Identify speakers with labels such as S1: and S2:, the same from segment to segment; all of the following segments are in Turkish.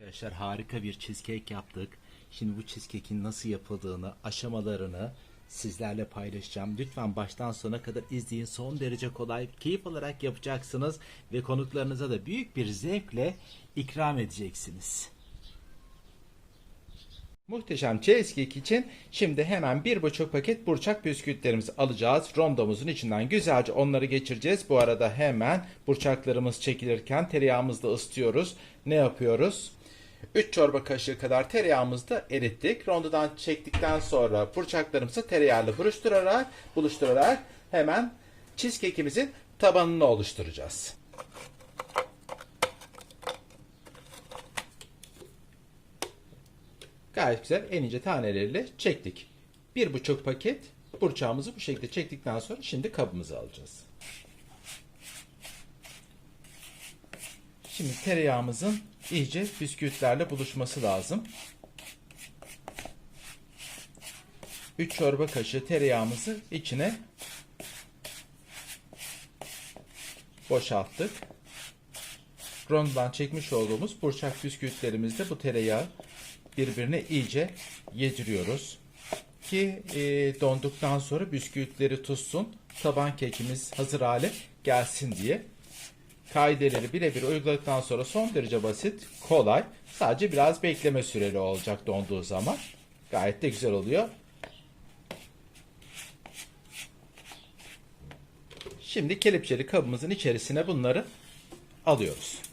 S1: Arkadaşlar harika bir cheesecake yaptık. Şimdi bu cheesecake'in nasıl yapıldığını, aşamalarını sizlerle paylaşacağım. Lütfen baştan sona kadar izleyin. Son derece kolay, keyif alarak yapacaksınız ve konuklarınıza da büyük bir zevkle ikram edeceksiniz. Muhteşem cheesecake için şimdi hemen bir buçuk paket burçak bisküvitlerimizi alacağız. Rondomuzun içinden güzelce onları geçireceğiz. Bu arada hemen burçaklarımız çekilirken tereyağımızı da ısıtıyoruz. Ne yapıyoruz? 3 çorba kaşığı kadar tereyağımızı da erittik. Rondodan çektikten sonra burçaklarımızı tereyağıyla buluşturarak, buluşturarak hemen cheesecake'imizin tabanını oluşturacağız. Gayet güzel en ince taneleriyle çektik. Bir buçuk paket burçağımızı bu şekilde çektikten sonra şimdi kabımıza alacağız. Şimdi tereyağımızın iyice bisküvitlerle buluşması lazım. 3 çorba kaşığı tereyağımızı içine boşalttık. Rondodan çekmiş olduğumuz burçak bisküvitlerimizde bu tereyağı birbirine iyice yediriyoruz. Ki e, donduktan sonra bisküvitleri tutsun, taban kekimiz hazır hale gelsin diye. Kaideleri birebir uyguladıktan sonra son derece basit, kolay. Sadece biraz bekleme süreli olacak donduğu zaman. Gayet de güzel oluyor. Şimdi kelepçeli kabımızın içerisine bunları alıyoruz.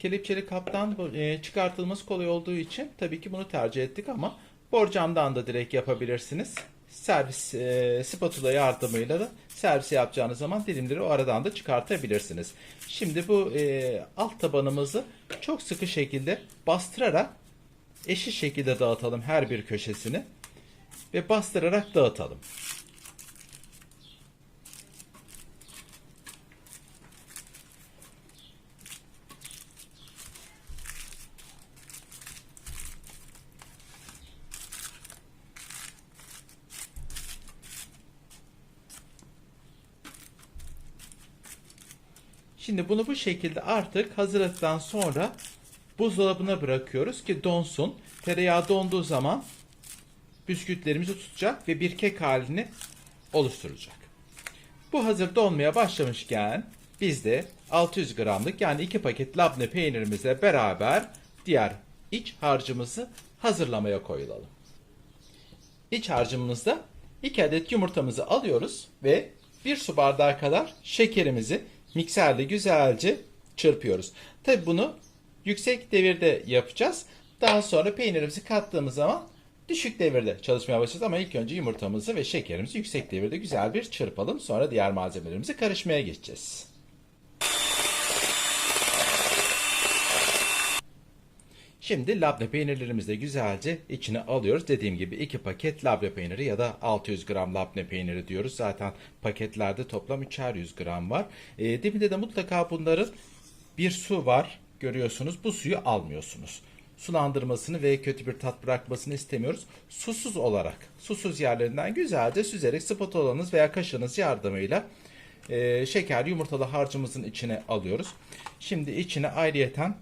S1: Kelepçeli kaptan e, çıkartılması kolay olduğu için tabii ki bunu tercih ettik ama borcamdan da direkt yapabilirsiniz. Servis e, spatula yardımıyla da servis yapacağınız zaman dilimleri o aradan da çıkartabilirsiniz. Şimdi bu e, alt tabanımızı çok sıkı şekilde bastırarak eşit şekilde dağıtalım her bir köşesini ve bastırarak dağıtalım. Şimdi bunu bu şekilde artık hazırladıktan sonra buzdolabına bırakıyoruz ki donsun. Tereyağı donduğu zaman bisküvitlerimizi tutacak ve bir kek halini oluşturacak. Bu hazır donmaya başlamışken biz de 600 gramlık yani 2 paket labne peynirimizle beraber diğer iç harcımızı hazırlamaya koyulalım. İç harcımızda 2 adet yumurtamızı alıyoruz ve 1 su bardağı kadar şekerimizi mikserle güzelce çırpıyoruz. Tabi bunu yüksek devirde yapacağız. Daha sonra peynirimizi kattığımız zaman düşük devirde çalışmaya başlayacağız ama ilk önce yumurtamızı ve şekerimizi yüksek devirde güzel bir çırpalım. Sonra diğer malzemelerimizi karışmaya geçeceğiz. Şimdi labne peynirlerimizi de güzelce içine alıyoruz. Dediğim gibi 2 paket labne peyniri ya da 600 gram labne peyniri diyoruz. Zaten paketlerde toplam 3'er 100 gram var. E, dibinde de mutlaka bunların bir su var görüyorsunuz. Bu suyu almıyorsunuz. Sulandırmasını ve kötü bir tat bırakmasını istemiyoruz. Susuz olarak, susuz yerlerinden güzelce süzerek spatulanız veya kaşığınız yardımıyla e, şeker yumurtalı harcımızın içine alıyoruz. Şimdi içine ayrıyeten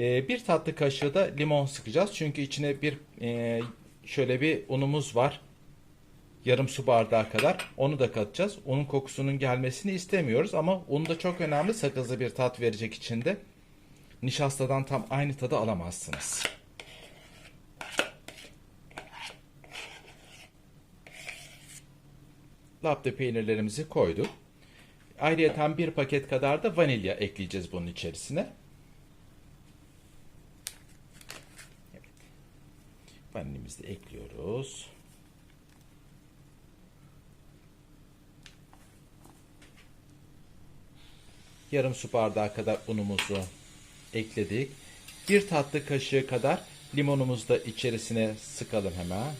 S1: ee, bir tatlı kaşığı da limon sıkacağız. Çünkü içine bir e, şöyle bir unumuz var. Yarım su bardağı kadar. Onu da katacağız. Unun kokusunun gelmesini istemiyoruz ama un da çok önemli. Sakızlı bir tat verecek içinde. Nişastadan tam aynı tadı alamazsınız. Labne peynirlerimizi koyduk. Ayrıyeten bir paket kadar da vanilya ekleyeceğiz bunun içerisine. Vanilimizi de ekliyoruz. Yarım su bardağı kadar unumuzu ekledik. Bir tatlı kaşığı kadar limonumuzu da içerisine sıkalım hemen.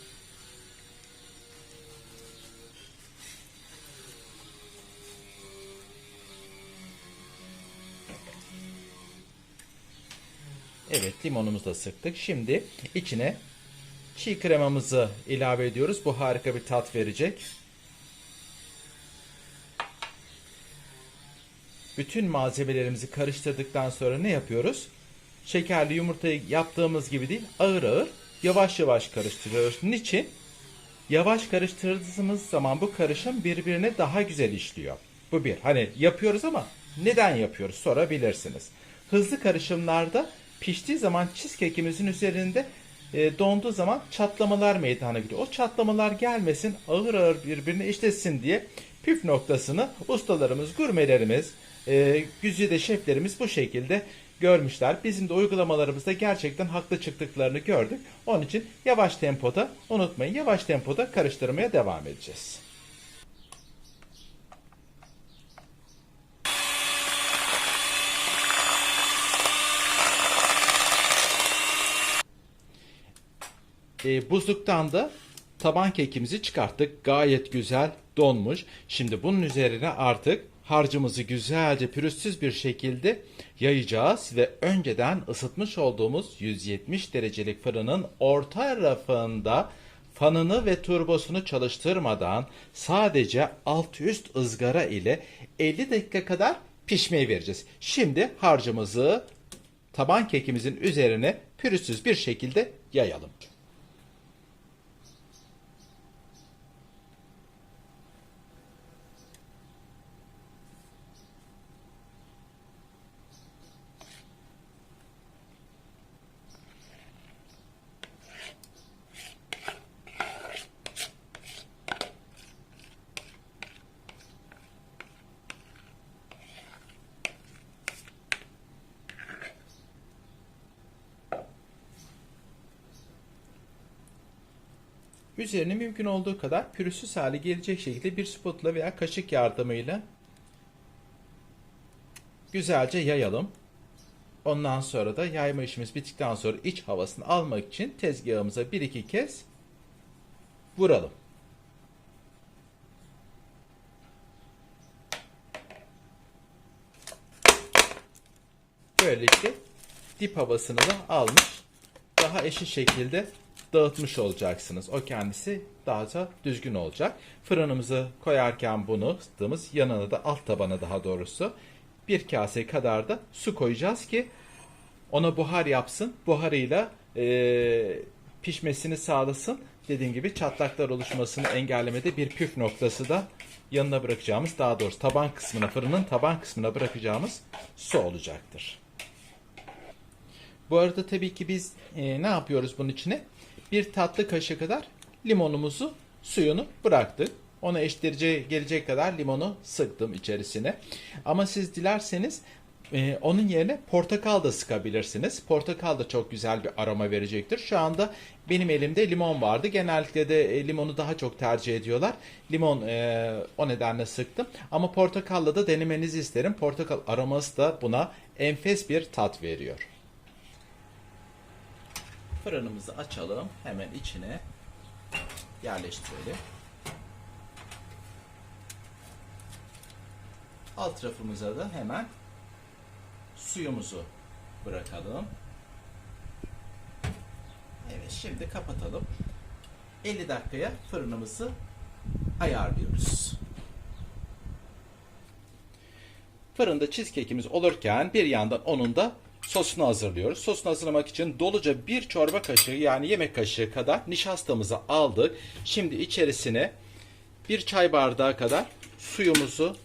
S1: Evet Limonumuzu da sıktık. Şimdi içine çiğ kremamızı ilave ediyoruz. Bu harika bir tat verecek. Bütün malzemelerimizi karıştırdıktan sonra ne yapıyoruz? Şekerli yumurtayı yaptığımız gibi değil, ağır ağır yavaş yavaş karıştırıyoruz. Niçin? Yavaş karıştırdığımız zaman bu karışım birbirine daha güzel işliyor. Bu bir. Hani yapıyoruz ama neden yapıyoruz sorabilirsiniz. Hızlı karışımlarda piştiği zaman cheesecake'imizin üzerinde e, donduğu zaman çatlamalar meydana geliyor. O çatlamalar gelmesin, ağır ağır birbirine işlesin diye püf noktasını ustalarımız, gurmelerimiz, e, güzide şeflerimiz bu şekilde görmüşler. Bizim de uygulamalarımızda gerçekten haklı çıktıklarını gördük. Onun için yavaş tempoda, unutmayın yavaş tempoda karıştırmaya devam edeceğiz. E, buzluktan da taban kekimizi çıkarttık. Gayet güzel donmuş. Şimdi bunun üzerine artık harcımızı güzelce pürüzsüz bir şekilde yayacağız ve önceden ısıtmış olduğumuz 170 derecelik fırının orta rafında fanını ve turbosunu çalıştırmadan sadece alt üst ızgara ile 50 dakika kadar pişmeyi vereceğiz. Şimdi harcımızı taban kekimizin üzerine pürüzsüz bir şekilde yayalım. Üzerine mümkün olduğu kadar pürüzsüz hale gelecek şekilde bir spatula veya kaşık yardımıyla güzelce yayalım. Ondan sonra da yayma işimiz bittikten sonra iç havasını almak için tezgahımıza bir iki kez vuralım. Böylelikle dip havasını da almış. Daha eşit şekilde dağıtmış olacaksınız. O kendisi daha da düzgün olacak. Fırınımızı koyarken bunu ısıttığımız yanına da alt tabana daha doğrusu bir kase kadar da su koyacağız ki ona buhar yapsın. Buharıyla e, pişmesini sağlasın. Dediğim gibi çatlaklar oluşmasını engellemede bir püf noktası da yanına bırakacağımız daha doğrusu taban kısmına fırının taban kısmına bırakacağımız su olacaktır. Bu arada tabii ki biz e, ne yapıyoruz bunun içine? Bir tatlı kaşığı kadar limonumuzu suyunu bıraktık. Ona eşitlice gelecek kadar limonu sıktım içerisine. Ama siz dilerseniz e, onun yerine portakal da sıkabilirsiniz. Portakal da çok güzel bir aroma verecektir. Şu anda benim elimde limon vardı. Genellikle de e, limonu daha çok tercih ediyorlar. Limon e, o nedenle sıktım. Ama portakalla da denemenizi isterim. Portakal aroması da buna enfes bir tat veriyor. Fırınımızı açalım. Hemen içine yerleştirelim. Alt rafımıza da hemen suyumuzu bırakalım. Evet şimdi kapatalım. 50 dakikaya fırınımızı ayarlıyoruz. Fırında cheesecake'imiz olurken bir yandan onun da sosunu hazırlıyoruz. Sosunu hazırlamak için doluca bir çorba kaşığı yani yemek kaşığı kadar nişastamızı aldık. Şimdi içerisine bir çay bardağı kadar suyumuzu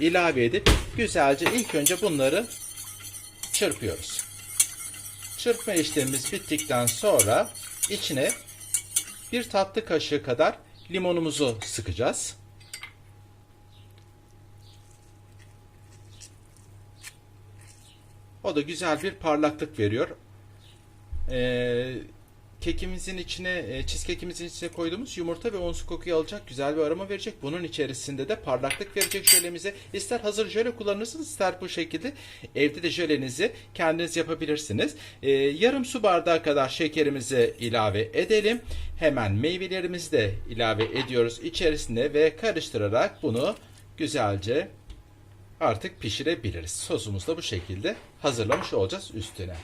S1: ilave edip güzelce ilk önce bunları çırpıyoruz. Çırpma işlemimiz bittikten sonra içine bir tatlı kaşığı kadar limonumuzu sıkacağız. O da güzel bir parlaklık veriyor. Ee, kekimizin içine, e, cheesecake'imizin içine koyduğumuz yumurta ve unsu kokuyu alacak güzel bir aroma verecek. Bunun içerisinde de parlaklık verecek jölemize. İster hazır jöle kullanırsınız ister bu şekilde evde de jölenizi kendiniz yapabilirsiniz. Ee, yarım su bardağı kadar şekerimizi ilave edelim. Hemen meyvelerimizi de ilave ediyoruz içerisine ve karıştırarak bunu güzelce artık pişirebiliriz. Sosumuzu da bu şekilde hazırlamış olacağız üstüne.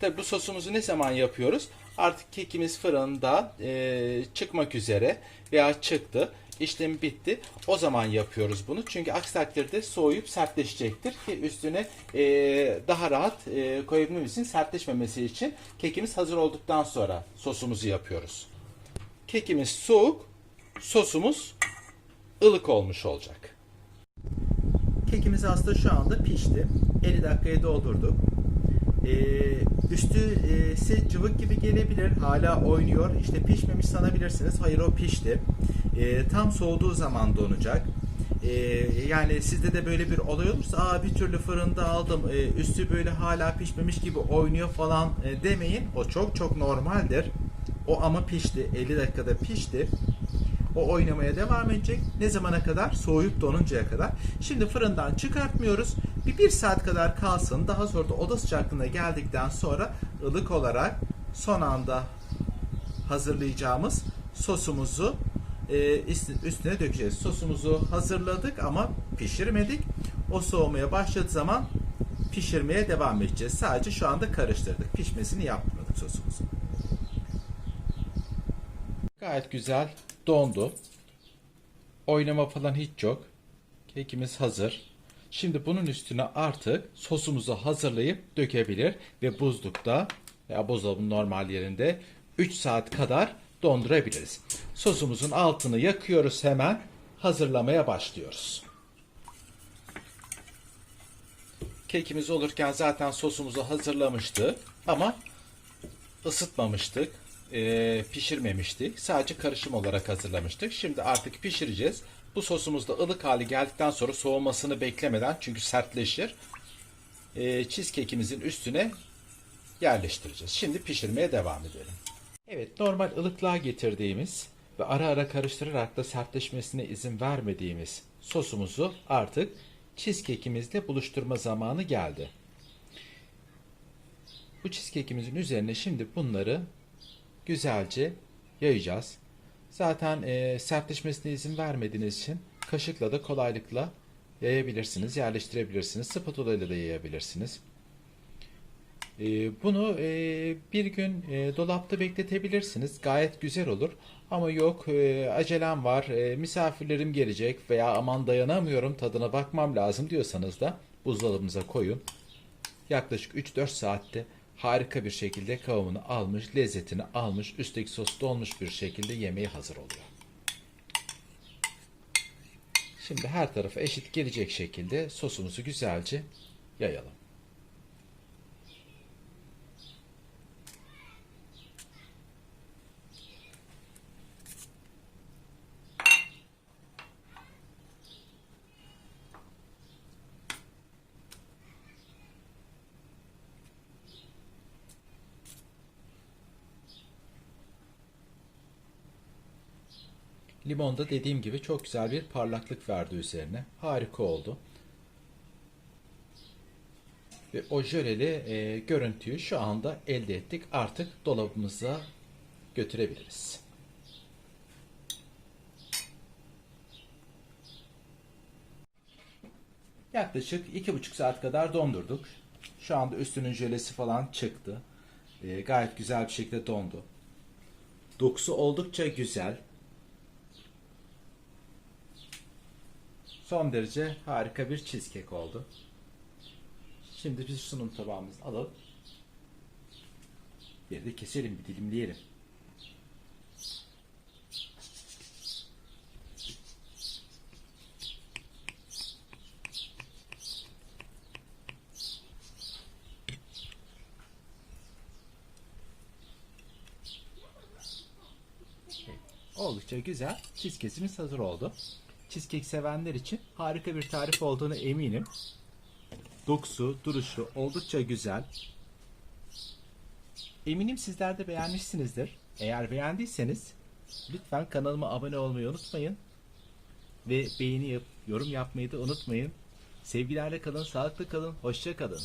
S1: Tabi bu sosumuzu ne zaman yapıyoruz? Artık kekimiz fırında e, çıkmak üzere veya çıktı. İşlem bitti. O zaman yapıyoruz bunu. Çünkü aksi takdirde soğuyup sertleşecektir ki üstüne e, daha rahat e, koyabilmemiz için sertleşmemesi için kekimiz hazır olduktan sonra sosumuzu yapıyoruz. Kekimiz soğuk, sosumuz ılık olmuş olacak.
S2: Kekimiz aslında şu anda pişti. 50 dakikayı doldurduk. Ee, üstü e, size cıvık gibi gelebilir. Hala oynuyor. İşte pişmemiş sanabilirsiniz. Hayır o pişti. Ee, tam soğuduğu zaman donacak. Ee, yani sizde de böyle bir olay olursa Aa, bir türlü fırında aldım ee, üstü böyle hala pişmemiş gibi oynuyor falan e, demeyin. O çok çok normaldir. O ama pişti. 50 dakikada pişti. O oynamaya devam edecek. Ne zamana kadar? Soğuyup donuncaya kadar. Şimdi fırından çıkartmıyoruz. Bir, bir saat kadar kalsın. Daha sonra da oda sıcaklığına geldikten sonra ılık olarak son anda hazırlayacağımız sosumuzu e, üst- üstüne dökeceğiz. Sosumuzu hazırladık ama pişirmedik. O soğumaya başladığı zaman pişirmeye devam edeceğiz. Sadece şu anda karıştırdık. Pişmesini yapmadık sosumuzu.
S1: Gayet güzel dondu. Oynama falan hiç yok. Kekimiz hazır. Şimdi bunun üstüne artık sosumuzu hazırlayıp dökebilir ve buzlukta veya buzdolabının normal yerinde 3 saat kadar dondurabiliriz. Sosumuzun altını yakıyoruz hemen. Hazırlamaya başlıyoruz. Kekimiz olurken zaten sosumuzu hazırlamıştık ama ısıtmamıştık, pişirmemiştik. Sadece karışım olarak hazırlamıştık. Şimdi artık pişireceğiz. Bu sosumuz da ılık hali geldikten sonra soğumasını beklemeden çünkü sertleşir. E, cheesecake'imizin üstüne yerleştireceğiz. Şimdi pişirmeye devam edelim. Evet, normal ılıklığa getirdiğimiz ve ara ara karıştırarak da sertleşmesine izin vermediğimiz sosumuzu artık cheesecake'imizle buluşturma zamanı geldi. Bu cheesecake'imizin üzerine şimdi bunları güzelce yayacağız. Zaten e, sertleşmesine izin vermediğiniz için kaşıkla da kolaylıkla yayabilirsiniz, yerleştirebilirsiniz. Spatula ile de yayabilirsiniz. E, bunu e, bir gün e, dolapta bekletebilirsiniz. Gayet güzel olur. Ama yok e, acelem var, e, misafirlerim gelecek veya aman dayanamıyorum tadına bakmam lazım diyorsanız da buzdolabınıza koyun. Yaklaşık 3-4 saatte harika bir şekilde kıvamını almış, lezzetini almış, üstteki sos dolmuş bir şekilde yemeği hazır oluyor. Şimdi her tarafa eşit gelecek şekilde sosumuzu güzelce yayalım. Limon da dediğim gibi çok güzel bir parlaklık verdi üzerine. Harika oldu. Ve o jöleli e, görüntüyü şu anda elde ettik. Artık dolabımıza götürebiliriz. Yaklaşık iki buçuk saat kadar dondurduk. Şu anda üstünün jölesi falan çıktı. E, gayet güzel bir şekilde dondu. Dokusu oldukça güzel. Son derece harika bir cheesecake oldu. Şimdi biz sunum tabağımızı alalım. Bir de keselim, bir dilimleyelim. Oldukça güzel. Cheesecake'imiz hazır oldu. Cheesecake sevenler için harika bir tarif olduğunu eminim. Dokusu, duruşu oldukça güzel. Eminim sizler de beğenmişsinizdir. Eğer beğendiyseniz lütfen kanalıma abone olmayı unutmayın. Ve beğeni yap, yorum yapmayı da unutmayın. Sevgilerle kalın, sağlıklı kalın, hoşça kalın.